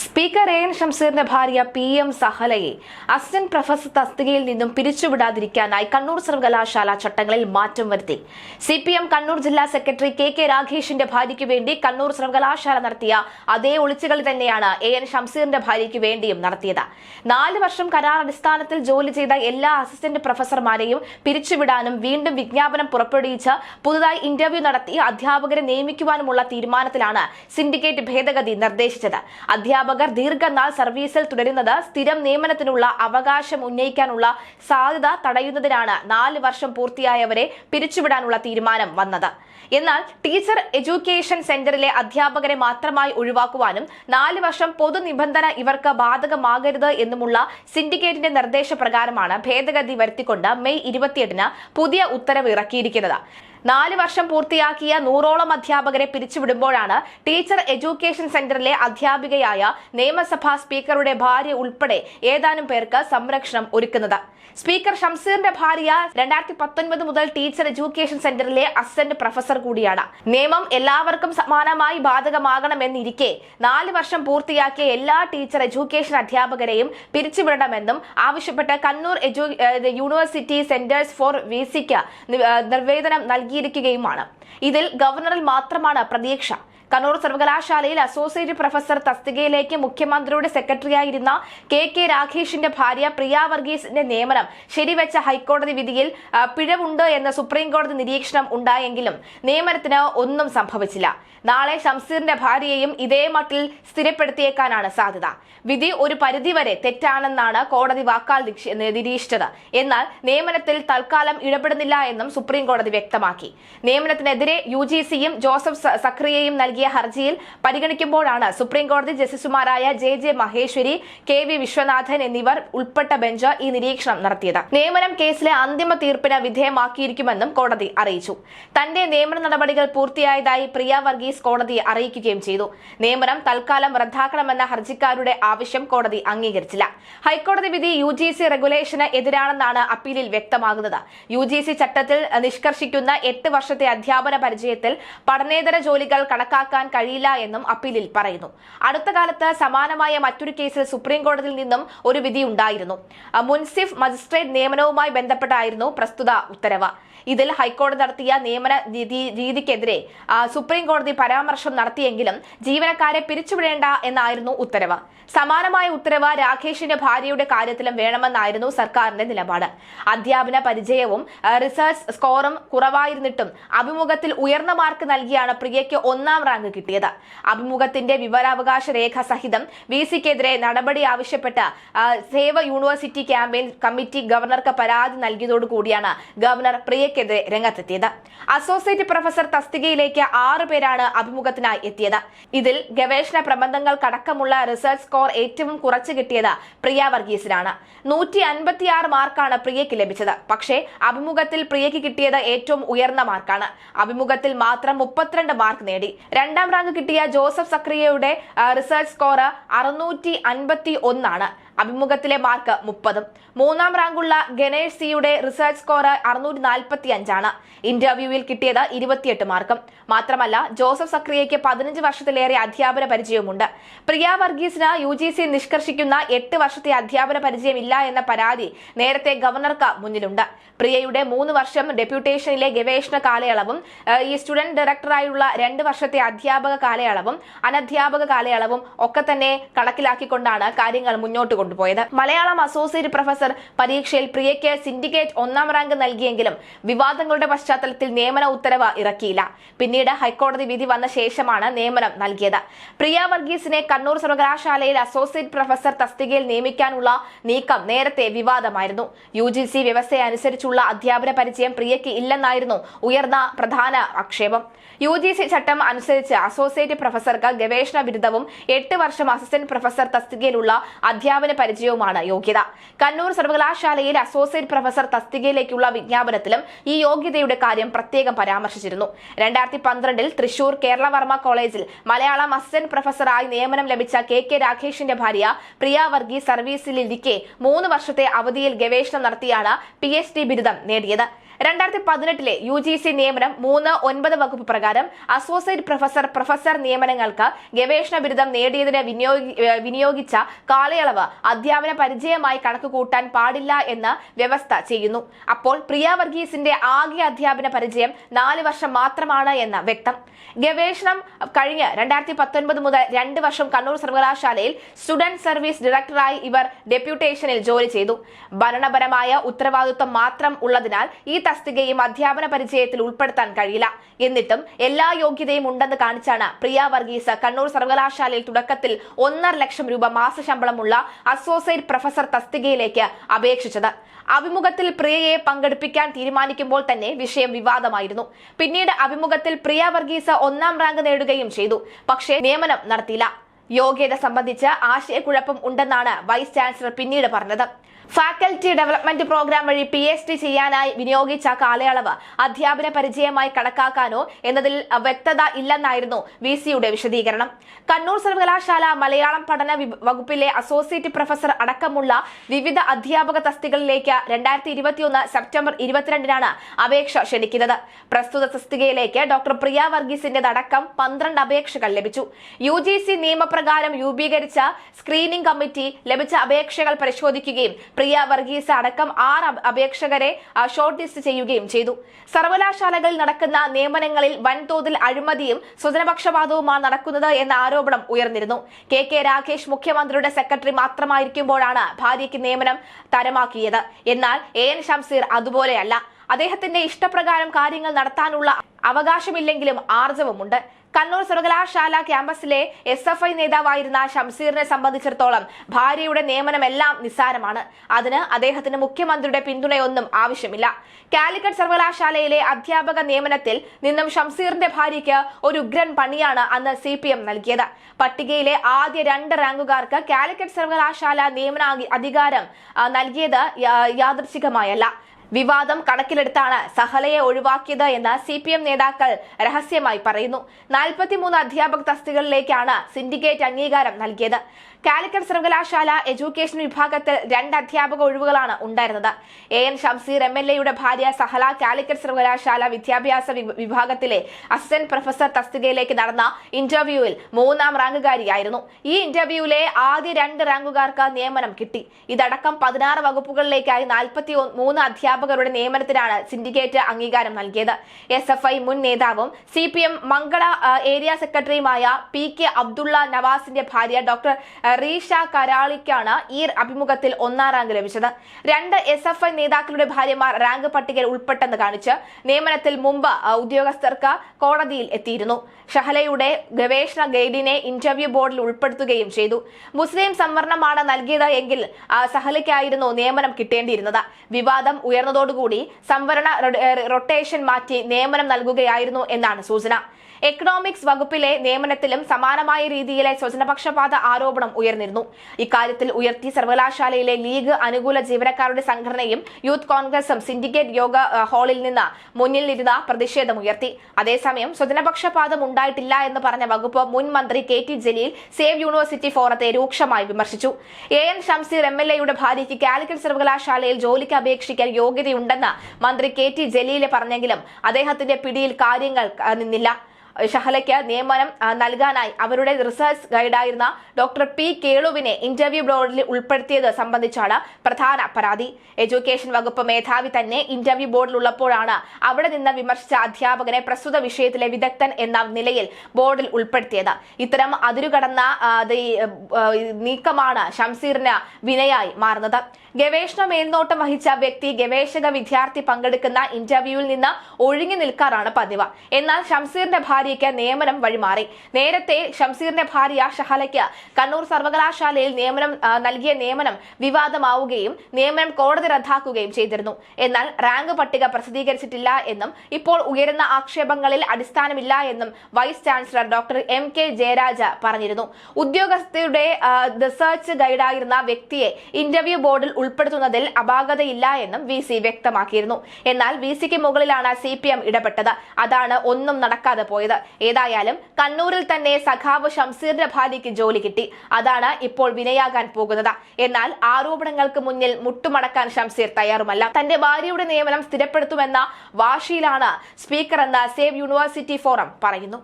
Speaker A N ഷംസീറിന്റെ ഭാര്യ P M സഹലയെ അസിസ്റ്റന്റ് പ്രൊഫസർ തസ്തികയിൽ നിന്നും പിരിച്ചുവിടാതിരിക്കാനായി കണ്ണൂർ സർവകലാശാല ചട്ടങ്ങളിൽ മാറ്റം വരുത്തി. സി പി എം കണ്ണൂർ ജില്ലാ സെക്രട്ടറി കെ കെ രാഘേഷിന്റെ ഭാര്യയ്ക്ക് വേണ്ടി കണ്ണൂർ സർവകലാശാല നടത്തിയ അതേ ഒളിച്ചുകളി തന്നെയാണ് എ എൻ ഷംസീറിന്റെ ഭാര്യയ്ക്ക് വേണ്ടിയും നടത്തിയത്. നാല് വർഷം കരാർ അടിസ്ഥാനത്തിൽ ജോലി ചെയ്ത എല്ലാ അസിസ്റ്റന്റ് പ്രൊഫസർമാരെയും പിരിച്ചുവിടാനും വീണ്ടും വിജ്ഞാപനം പുറപ്പെടുവിച്ച് പുതുതായി ഇന്റർവ്യൂ നടത്തി അധ്യാപകരെ നിയമിക്കുവാനുമുള്ള തീരുമാനത്തിലാണ് സിൻഡിക്കേറ്റ് ഭേദഗതി നിർദ്ദേശിച്ചത്. അധ്യാപകർ ദീർഘനാൾ സർവീസിൽ തുടരുന്നത് സ്ഥിരം നിയമനത്തിനുള്ള അവകാശം ഉന്നയിക്കാനുള്ള സാധ്യത തടയുന്നതിനാണ് നാല് വർഷം പൂർത്തിയായവരെ പിരിച്ചുവിടാനുള്ള തീരുമാനം വന്നത്. എന്നാൽ ടീച്ചർ എഡ്യൂക്കേഷൻ സെന്ററിലെ അധ്യാപകരെ മാത്രമായി ഒഴിവാക്കുവാനും നാല് വർഷം പൊതു നിബന്ധന ഇവർക്ക് ബാധകമാകരുത് എന്നുമുള്ള സിൻഡിക്കേറ്റിന്റെ നിർദ്ദേശപ്രകാരമാണ് ഭേദഗതി വരുത്തിക്കൊണ്ട് മെയ് ഇരുപത്തിയെട്ടിന് പുതിയ ഉത്തരവ് ഇറക്കിയിരിക്കുന്നത്. നാല് വർഷം പൂർത്തിയാക്കിയ നൂറോളം അധ്യാപകരെ പിരിച്ചുവിടുമ്പോഴാണ് ടീച്ചർ എഡ്യൂക്കേഷൻ സെന്ററിലെ അധ്യാപികയായ നിയമസഭാ സ്പീക്കറുടെ ഭാര്യ ഉൾപ്പെടെ ഏതാനും പേർക്ക് സംരക്ഷണം ഒരുക്കുന്നത്. സ്പീക്കർ ഷംസീറിന്റെ ഭാര്യ രണ്ടായിരത്തി പത്തൊൻപത് മുതൽ ടീച്ചർ എഡ്യൂക്കേഷൻ സെന്ററിലെ അസിസ്റ്റന്റ് പ്രൊഫസർ കൂടിയാണ്. നിയമം എല്ലാവർക്കും സമാനമായി ബാധകമാകണമെന്നിരിക്കെ നാല് വർഷം പൂർത്തിയാക്കിയ എല്ലാ ടീച്ചർ എഡ്യൂക്കേഷൻ അധ്യാപകരെയും പിരിച്ചുവിടണമെന്നും ആവശ്യപ്പെട്ട് Kannur university centres for V സിക്ക് നിർവേദനം നൽകിയിരിക്കുകയുമാണ്. ഇതിൽ ഗവർണറിൽ മാത്രമാണ് പ്രതീക്ഷ. കണ്ണൂർ സർവകലാശാലയിൽ അസോസിയേറ്റ് പ്രൊഫസർ തസ്തികയിലേക്ക് മുഖ്യമന്ത്രിയുടെ സെക്രട്ടറിയായിരുന്ന കെ കെ രാഘേഷിന്റെ ഭാര്യ പ്രിയ വർഗീസിന്റെ നിയമനം ശരിവെച്ച ഹൈക്കോടതി വിധിയിൽ പിഴവുണ്ട് എന്ന സുപ്രീംകോടതി നിരീക്ഷണം ഉണ്ടായെങ്കിലും നിയമനത്തിന് ഒന്നും സംഭവിച്ചില്ല. നാളെ ഷംസീറിന്റെ ഭാര്യയെയും ഇതേ മട്ടിൽ സ്ഥിരപ്പെടുത്തിയേക്കാനാണ് സാധ്യത. വിധി ഒരു പരിധിവരെ തെറ്റാണെന്നാണ് കോടതി വാക്കാൽ നിരീക്ഷിച്ചത്. എന്നാൽ നിയമനത്തിൽ തൽക്കാലം ഇടപെടുന്നില്ല എന്നും സുപ്രീംകോടതി വ്യക്തമാക്കി. നിയമനത്തിനെതിരെ യു ജോസഫ് സക്രിയയും സക്രിയയും നൽകിയ ഹർജിയിൽ പരിഗണിക്കുമ്പോഴാണ് സുപ്രീം കോടതി ജസ്റ്റിസുമാരായ J J Maheshwari K V Viswanathan എന്നിവർ ഉൾപ്പെട്ട ബെഞ്ച് ഈ നിരീക്ഷണം നടത്തിയത്. നിയമനം കേസിലെ അന്തിമ തീർപ്പിന് വിധേയമാക്കിയിരിക്കുമെന്നും കോടതി അറിയിച്ചു. തന്റെ നിയമന നടപടികൾ പൂർത്തിയായതായി പ്രിയ വർഗീസ് കോടതിയെ അറിയിക്കുകയും ചെയ്തു. നിയമനം തൽക്കാലം റദ്ദാക്കണമെന്ന ഹർജിക്കാരുടെ ആവശ്യം കോടതി അംഗീകരിച്ചില്ല. ഹൈക്കോടതി വിധി യു ജി സി റെഗുലേഷന് എതിരാണെന്നാണ് അപ്പീലിൽ വ്യക്തമാകുന്നത്. യു ജി സി ചട്ടത്തിൽ നിഷ്കർഷിക്കുന്ന എട്ട് വർഷത്തെ അധ്യാപന പരിചയത്തിൽ പഠനേതര ജോലികൾ കണക്കാക്കാൻ കഴിയില്ല എന്നും അപ്പീലിൽ പറയുന്നു. അടുത്ത കാലത്ത് സമാനമായ മറ്റൊരു കേസിൽ സുപ്രീം കോടതിയിൽ നിന്നും ഒരു വിധി ഉണ്ടായിരുന്നു. മുൻസിഫ് മജിസ്ട്രേറ്റ് നിയമനവുമായി ബന്ധപ്പെട്ടായിരുന്നു പ്രസ്തുത ഉത്തരവ്. ഇതിൽ ഹൈക്കോടതി നടത്തിയ നിയമന രീതി- രീതിക്കെതിരെ സുപ്രീംകോടതി സുപ്രീം കോടതി പരാമർശം നടത്തിയെങ്കിലും ജീവനക്കാരെ പിരിച്ചുവിടേണ്ട എന്നായിരുന്നു ഉത്തരവ്. സമാനമായ ഉത്തരവ് രാകേഷിന്റെ ഭാര്യയുടെ കാര്യത്തിലും വേണമെന്നായിരുന്നു സർക്കാരിന്റെ നിലപാട്. അധ്യാപന പരിചയവും റിസർച്ച് സ്കോറും കുറവായിരുന്നിട്ടും അഭിമുഖത്തിൽ ഉയർന്ന മാർക്ക് നൽകിയാണ് പ്രിയയ്ക്ക് ഒന്നാം റാങ്ക് കിട്ടിയത്. അഭിമുഖത്തിന്റെ വിവരാവകാശ രേഖ സഹിതം വി സിക്കെതിരെ നടപടി ആവശ്യപ്പെട്ട് സേവ യൂണിവേഴ്സിറ്റി ക്യാമ്പയിൻ കമ്മിറ്റി ഗവർണർക്ക് പരാതി നൽകിയതോടുകൂടിയാണ് ഗവർണർ പ്രിയക്കെതിരെ രംഗത്തെത്തിയത്. അസോസിയേറ്റ് പ്രൊഫസർ തസ്തികയിലേക്ക് ആറ് പേരാണ് അഭിമുഖത്തിനായി എത്തിയത്. ഇതിൽ ഗവേഷണ പ്രബന്ധങ്ങൾക്കടക്കമുള്ള റിസർച്ച് സ്കോർ ഏറ്റവും കുറച്ച് കിട്ടിയത് പ്രിയ വർഗീസിനാണ്. നൂറ്റി അൻപത്തിയാറ് മാർക്കാണ് പ്രിയയ്ക്ക് ലഭിച്ചത്. പക്ഷേ അഭിമുഖത്തിൽ പ്രിയയ്ക്ക് കിട്ടിയത് ഏറ്റവും ഉയർന്ന മാർക്കാണ്. അഭിമുഖത്തിൽ മാത്രം മുപ്പത്തിരണ്ട് മാർക്ക് നേടി. രണ്ടാം റാങ്ക് കിട്ടിയ ജോസഫ് സക്രിയയുടെ റിസർച്ച് സ്കോർ അറുന്നൂറ്റി അൻപത്തി ഒന്നാണ്. അഭിമുഖത്തിലെ മാർക്ക് മുപ്പതും. മൂന്നാം റാങ്കുള്ള ഗണേഷ് സിയുടെ റിസർച്ച് സ്കോർ അറുന്നൂറ്റി നാൽപ്പത്തി അഞ്ചാണ് ഇന്റർവ്യൂവിൽ കിട്ടിയത് ഇരുപത്തിയെട്ട് മാർക്കും. മാത്രമല്ല ജോസഫ് സക്രിയയ്ക്ക് പതിനഞ്ച് വർഷത്തിലേറെ അധ്യാപന പരിചയമുണ്ട് പ്രിയ വർഗീസിന് യു ജി സി നിഷ്കർഷിക്കുന്ന എട്ട് വർഷത്തെ അധ്യാപന പരിചയമില്ല എന്ന പരാതി നേരത്തെ ഗവർണർക്ക് മുന്നിലുണ്ട്. പ്രിയയുടെ മൂന്ന് വർഷം ഡെപ്യൂട്ടേഷനിലെ ഗവേഷണ കാലയളവും ഈ സ്റ്റുഡന്റ് ഡയറക്ടറായുള്ള രണ്ട് വർഷത്തെ അധ്യാപക കാലയളവും അനധ്യാപക കാലയളവും ഒക്കെ തന്നെ കണക്കിലാക്കിക്കൊണ്ടാണ് കാര്യങ്ങൾ മുന്നോട്ട് കൊണ്ടുപോയത്. മലയാളം അസോസിയേറ്റ് പ്രൊഫസർ പരീക്ഷയിൽ പ്രിയയ്ക്ക് സിൻഡിക്കേറ്റ് ഒന്നാം റാങ്ക് നൽകിയെങ്കിലും വിവാദങ്ങളുടെ പശ്ചാത്തലത്തിൽ നിയമന ഉത്തരവ് ഇറക്കിയില്ല. പിന്നീട് ഹൈക്കോടതി വിധി വന്ന ശേഷമാണ് നിയമനം നൽകിയത്. പ്രിയ വർഗീസിനെ കണ്ണൂർ സർവകലാശാലയിൽ അസോസിയേറ്റ് പ്രൊഫസർ തസ്തികയിൽ നിയമിക്കാനുള്ള നീക്കം നേരത്തെ വിവാദമായിരുന്നു. യു ജി സി വ്യവസ്ഥയെ അനുസരിച്ചുള്ള അധ്യാപന പരിചയം പ്രിയയ്ക്ക് ഇല്ലെന്നായിരുന്നു ഉയർന്ന പ്രധാന ആക്ഷേപം. യു ജി സി ചട്ടം അനുസരിച്ച് അസോസിയേറ്റ് പ്രൊഫസർക്ക് ഗവേഷണ ബിരുദവും എട്ട് വർഷം അസിസ്റ്റന്റ് പ്രൊഫസർ തസ്തികയിലുള്ള അധ്യാപന പരിചയവുമാണ് യോഗ്യത. കണ്ണൂർ സർവകലാശാലയിൽ അസോസിയേറ്റ് പ്രൊഫസർ തസ്തികയിലേക്കുള്ള വിജ്ഞാപനത്തിലും ഈ യോഗ്യതയുടെ കാര്യം പ്രത്യേകം പരാമർശിച്ചിരുന്നു. രണ്ടായിരത്തി പന്ത്രണ്ടിൽ തൃശൂർ കേരളവർമ്മ കോളേജിൽ മലയാളം അസിസ്റ്റന്റ് പ്രൊഫസറായി നിയമനം ലഭിച്ച കെ കെ രാഘേഷിന്റെ ഭാര്യ പ്രിയ വർഗി സർവീസിലിരിക്കെ മൂന്ന് വർഷത്തെ അവധിയിൽ ഗവേഷണം നടത്തിയാണ് പി ബിരുദം നേടിയത്. രണ്ടായിരത്തി പതിനെട്ടിലെ യു ജി സി നിയമനം മൂന്ന് ഒൻപത് വകുപ്പ് പ്രകാരം അസോസിയേറ്റ് പ്രൊഫസർ പ്രൊഫസർ നിയമനങ്ങൾക്ക് ഗവേഷണ ബിരുദം നേടിയതിന് വിനിയോഗിച്ച കാലയളവ് അധ്യാപന പരിചയമായി കണക്ക് കൂട്ടാൻ പാടില്ല എന്ന് വ്യവസ്ഥ ചെയ്യുന്നു. അപ്പോൾ പ്രിയ വർഗീസിന്റെ ആകെ അധ്യാപന പരിചയം നാല് വർഷം മാത്രമാണ് എന്ന് വ്യക്തം. ഗവേഷണം കഴിഞ്ഞ് രണ്ടായിരത്തി പത്തൊൻപത് മുതൽ രണ്ട് വർഷം കണ്ണൂർ സർവകലാശാലയിൽ സ്റ്റുഡന്റ് സർവീസ് ഡയറക്ടറായി ഇവർ ഡെപ്യൂട്ടേഷനിൽ ജോലി ചെയ്തു. ഭരണപരമായ ഉത്തരവാദിത്വം മാത്രം ഉള്ളതിനാൽ ഈ തസ്തികയും അധ്യാപന പരിചയത്തിൽ ഉൾപ്പെടുത്താൻ കഴിയില്ല. എന്നിട്ടും എല്ലാ യോഗ്യതയും ഉണ്ടെന്ന് കാണിച്ചാണ് പ്രിയ വർഗീസ് കണ്ണൂർ സർവകലാശാലയിൽ തുടക്കത്തിൽ ഒന്നര ലക്ഷം രൂപ മാസശമ്പളമുള്ള അസോസിയേറ്റ് പ്രൊഫസർ തസ്തികയിലേക്ക് അപേക്ഷിച്ചത്. അഭിമുഖത്തിൽ പ്രിയയെ പങ്കെടുപ്പിക്കാൻ തീരുമാനിക്കുമ്പോൾ തന്നെ വിഷയം വിവാദമായിരുന്നു. പിന്നീട് അഭിമുഖത്തിൽ പ്രിയ വർഗീസ് ഒന്നാം റാങ്ക് നേടുകയും ചെയ്തു. പക്ഷേ നിയമനം നടത്തിയില്ല. യോഗ്യത സംബന്ധിച്ച് ആശയക്കുഴപ്പം ഉണ്ടെന്നാണ് വൈസ് ചാൻസലർ പിന്നീട് പറഞ്ഞത്. ഫാക്കൽറ്റി ഡെവലപ്മെന്റ് പ്രോഗ്രാം വഴി പി എച്ച് ഡി ചെയ്യാനായി വിനിയോഗിച്ച കാലയളവ് അധ്യാപന പരിചയമായി കണക്കാക്കാനോ എന്നതിൽ വ്യക്തത ഇല്ലെന്നായിരുന്നു വി സിയുടെ വിശദീകരണം. കണ്ണൂർ സർവകലാശാല മലയാളം പഠന വകുപ്പിലെ അസോസിയേറ്റ് പ്രൊഫസർ അടക്കമുള്ള വിവിധ അധ്യാപക തസ്തികളിലേക്ക് രണ്ടായിരത്തി ഇരുപത്തിയൊന്ന് സെപ്റ്റംബർ ഇരുപത്തിരണ്ടിനാണ് അപേക്ഷ ക്ഷണിക്കുന്നത്. പ്രസ്തുത തസ്തികയിലേക്ക് ഡോക്ടർ പ്രിയ വർഗീസിന്റേതടക്കം പന്ത്രണ്ട് അപേക്ഷകൾ ലഭിച്ചു. യു ജി സി നിയമപ്രകാരം രൂപീകരിച്ച സ്ക്രീനിംഗ് കമ്മിറ്റി ലഭിച്ച അപേക്ഷകൾ പരിശോധിക്കുകയും പ്രിയ വർഗീസ് അടക്കം ആറ് അപ- അപേക്ഷകരെ ഷോർട്ട് ലിസ്റ്റ് ചെയ്യുകയും ചെയ്തു. സർവകലാശാലകളിൽ നടക്കുന്ന നിയമനങ്ങളിൽ വൻതോതിൽ അഴിമതിയും സ്വജനപക്ഷപാതവുമാണ് നടക്കുന്നത് എന്ന ആരോപണം ഉയർന്നിരുന്നു. കെ കെ രാകേഷ് മുഖ്യമന്ത്രിയുടെ സെക്രട്ടറി മാത്രമായിരിക്കുമ്പോഴാണ് ഭാര്യയ്ക്ക് നിയമനം തരമാക്കിയത്. എന്നാൽ എ എൻ ഷംസീർ അതുപോലെയല്ല. അദ്ദേഹത്തിന്റെ ഇഷ്ടപ്രകാരം കാര്യങ്ങൾ നടത്താനുള്ള അവകാശമില്ലെങ്കിലും ആർജവമുണ്ട്. കണ്ണൂർ സർവകലാശാല ക്യാമ്പസിലെ എസ് എഫ് ഐ നേതാവായിരുന്ന ഷംസീറിനെ സംബന്ധിച്ചിടത്തോളം ഭാര്യയുടെ നിയമനമെല്ലാം നിസ്സാരമാണ്. അതിന് അദ്ദേഹത്തിന് മുഖ്യമന്ത്രിയുടെ പിന്തുണയൊന്നും ആവശ്യമില്ല. കാലിക്കറ്റ് സർവകലാശാലയിലെ അധ്യാപക നിയമനത്തിൽ നിന്നും ഷംസീറിന്റെ ഭാര്യയ്ക്ക് ഒരു ഉഗ്രൻ പണിയാണ് അന്ന് സി പി എം നൽകിയത്. പട്ടികയിലെ ആദ്യ രണ്ട് റാങ്കുകാർക്ക് കാലിക്കറ്റ് സർവകലാശാല നിയമന അധികാരം നൽകിയത് യാദർശികമായല്ല വിവാദം കണക്കിലെടുത്താണ് സഹലയെ ഒഴിവാക്കിയത് എന്ന് സി പി എം നേതാക്കൾ രഹസ്യമായി പറയുന്നു. നാൽപ്പത്തിമൂന്ന് അധ്യാപക തസ്തികകളിലേക്കാണ് സിൻഡിക്കേറ്റ് അംഗീകാരം നൽകിയത്. കാലിക്കറ്റ് സർവകലാശാല എഡ്യൂക്കേഷൻ വിഭാഗത്തിൽ രണ്ട് അധ്യാപക ഒഴിവുകളാണ് ഉണ്ടായിരുന്നത്. A. N. Shamseer M. L. എയുടെ ഭാര്യ സഹല കാലിക്കറ്റ് സർവകലാശാല വിദ്യാഭ്യാസ വിഭാഗത്തിലെ അസിസ്റ്റന്റ് പ്രൊഫസർ തസ്തികയിലേക്ക് നടന്ന ഇന്റർവ്യൂവിൽ മൂന്നാം റാങ്കുകാരിയായിരുന്നു. ഈ ഇന്റർവ്യൂവിലെ ആദ്യ രണ്ട് റാങ്കുകാർക്ക് നിയമനം കിട്ടി. ഇതടക്കം പതിനാറ് വകുപ്പുകളിലേക്കായി നാൽപ്പത്തി മൂന്ന് അധ്യാപകരുടെ നിയമനത്തിനാണ് സിൻഡിക്കേറ്റ് അംഗീകാരം നൽകിയത്. എസ്. എഫ്. ഐ മുൻ നേതാവും C P M Mangala area സെക്രട്ടറിയുമായ പി കെ അബ്ദുള്ള നവാസിന്റെ ഭാര്യ ഡോക്ടർ റീഷ കരാളിക്കാണ് ഈ അഭിമുഖത്തിൽ ഒന്നാം റാങ്ക് ലഭിച്ചത്. രണ്ട് എസ് എഫ് ഐ നേതാക്കളുടെ ഭാര്യമാർ റാങ്ക് പട്ടികയിൽ ഉൾപ്പെട്ടെന്ന് കാണിച്ച് നിയമനത്തിൽ മുമ്പ് ഉദ്യോഗസ്ഥർക്ക് കോടതിയിൽ എത്തിയിരുന്നു. ഷഹലയുടെ ഗവേഷണ ഗൈഡിനെ ഇന്റർവ്യൂ ബോർഡിൽ ഉൾപ്പെടുത്തുകയും ചെയ്തു. മുസ്ലിം സംവരണമാണ് നൽകിയത് എങ്കിൽ സഹലയ്ക്കായിരുന്നു നിയമനം കിട്ടേണ്ടിയിരുന്നത്. വിവാദം ഉയർന്നതോടുകൂടി സംവരണ റൊട്ടേഷൻ മാറ്റി നിയമനം നൽകുകയായിരുന്നു എന്നാണ് സൂചന. എക്കണോമിക്സ് വകുപ്പിലെ നിയമനത്തിലും സമാനമായ രീതിയിലെ സ്വജനപക്ഷപാത ആരോപണം ഉയർന്നിരുന്നു. ഇക്കാര്യത്തിൽ ഉയർത്തി സർവകലാശാലയിലെ ലീഗ് അനുകൂല ജീവനക്കാരുടെ സംഘടനയും യൂത്ത് കോൺഗ്രസും സിൻഡിക്കേറ്റ് യോഗ ഹാളിൽ നിന്ന് മുന്നിലിരുന്ന പ്രതിഷേധമുയർത്തി അതേസമയം സ്വജനപക്ഷപാതം ഉണ്ടായിട്ടില്ല എന്ന് പറഞ്ഞ വകുപ്പ് മുൻ മന്ത്രി K T Jaleel save university ഫോറത്തെ രൂക്ഷമായി വിമർശിച്ചു. A N Shamseer M L എയുടെ ഭാര്യയ്ക്ക് കാലിക്കറ്റ് സർവകലാശാലയിൽ ജോലിക്ക് അപേക്ഷിക്കാൻ യോഗ്യതയുണ്ടെന്ന് മന്ത്രി കെ ടി ജലീലെ പറഞ്ഞെങ്കിലും അദ്ദേഹത്തിന്റെ പിടിയിൽ കാര്യങ്ങൾ നിന്നില്ല. ഷഹലയ്ക്ക് നിയമനം നൽകാനായി അവരുടെ റിസർച്ച് ഗൈഡായിരുന്ന ഡോക്ടർ പി കേളുവിനെ ഇന്റർവ്യൂ ബോർഡിൽ ഉൾപ്പെടുത്തിയത് സംബന്ധിച്ചാണ് പ്രധാന പരാതി. എഡ്യൂക്കേഷൻ വകുപ്പ് മേധാവി തന്നെ ഇന്റർവ്യൂ ബോർഡിൽ ഉള്ളപ്പോഴാണ് അവിടെ നിന്ന് വിമർശിച്ച അധ്യാപകനെ പ്രസ്തുത വിഷയത്തിലെ വിദഗ്ധൻ എന്ന നിലയിൽ ബോർഡിൽ ഉൾപ്പെടുത്തിയത്. ഇത്തരം അതിരുകടന്ന നീക്കമാണ് ഷംസീറിന് വിനയായി മാറുന്നത്. ഗവേഷണ മേൽനോട്ടം വഹിച്ച വ്യക്തി ഗവേഷക വിദ്യാർത്ഥി പങ്കെടുക്കുന്ന ഇന്റർവ്യൂവിൽ നിന്ന് ഒഴിഞ്ഞു നിൽക്കാറാണ് പതിവ്. എന്നാൽ ഷംസീറിന്റെ ഭാര്യയ്ക്ക് നിയമനം വഴിമാറി നേരത്തെ ഷംസീറിന്റെ ഭാര്യ ഷഹലയ്ക്ക് കണ്ണൂർ സർവകലാശാലയിൽ നിയമനം നൽകിയ നിയമനം വിവാദമാവുകയും നിയമനം കോടതി റദ്ദാക്കുകയും ചെയ്തിരുന്നു. എന്നാൽ റാങ്ക് പട്ടിക പ്രസിദ്ധീകരിച്ചിട്ടില്ല എന്നും ഇപ്പോൾ ഉയരുന്ന ആക്ഷേപങ്ങളിൽ അടിസ്ഥാനമില്ല എന്നും vice chancellor doctor M K Jayaraja പറഞ്ഞിരുന്നു. ഉദ്യോഗസ്ഥയുടെ റിസർച്ച് ഗൈഡായിരുന്ന വ്യക്തിയെ ഇന്റർവ്യൂ ബോർഡിൽ ഉൾപ്പെടുത്തുന്നതിൽ അപാകതയില്ല എന്നും വി സി വ്യക്തമാക്കിയിരുന്നു. എന്നാൽ വി സിക്ക് മുകളിലാണ് സി പി എം ഇടപെട്ടത്. അതാണ് ഒന്നും നടക്കാതെ പോയത്. നൽകിയത് ഏതായാലും കണ്ണൂരിൽ തന്നെ സഖാവ് ഷംസീറിന്റെ ഭാര്യയ്ക്ക് ജോലി കിട്ടി. അതാണ് ഇപ്പോൾ വിനയാകാൻ പോകുന്നത്. എന്നാൽ ആരോപണങ്ങൾക്ക് മുന്നിൽ മുട്ടുമടക്കാൻ ഷംസീർ തയ്യാറുമല്ല. തന്റെ ഭാര്യയുടെ നിയമനം സ്ഥിരപ്പെടുത്തുമെന്ന വാശിയിലാണ് സ്പീക്കർ എന്ന് സേവ് യൂണിവേഴ്സിറ്റി ഫോറം പറയുന്നു.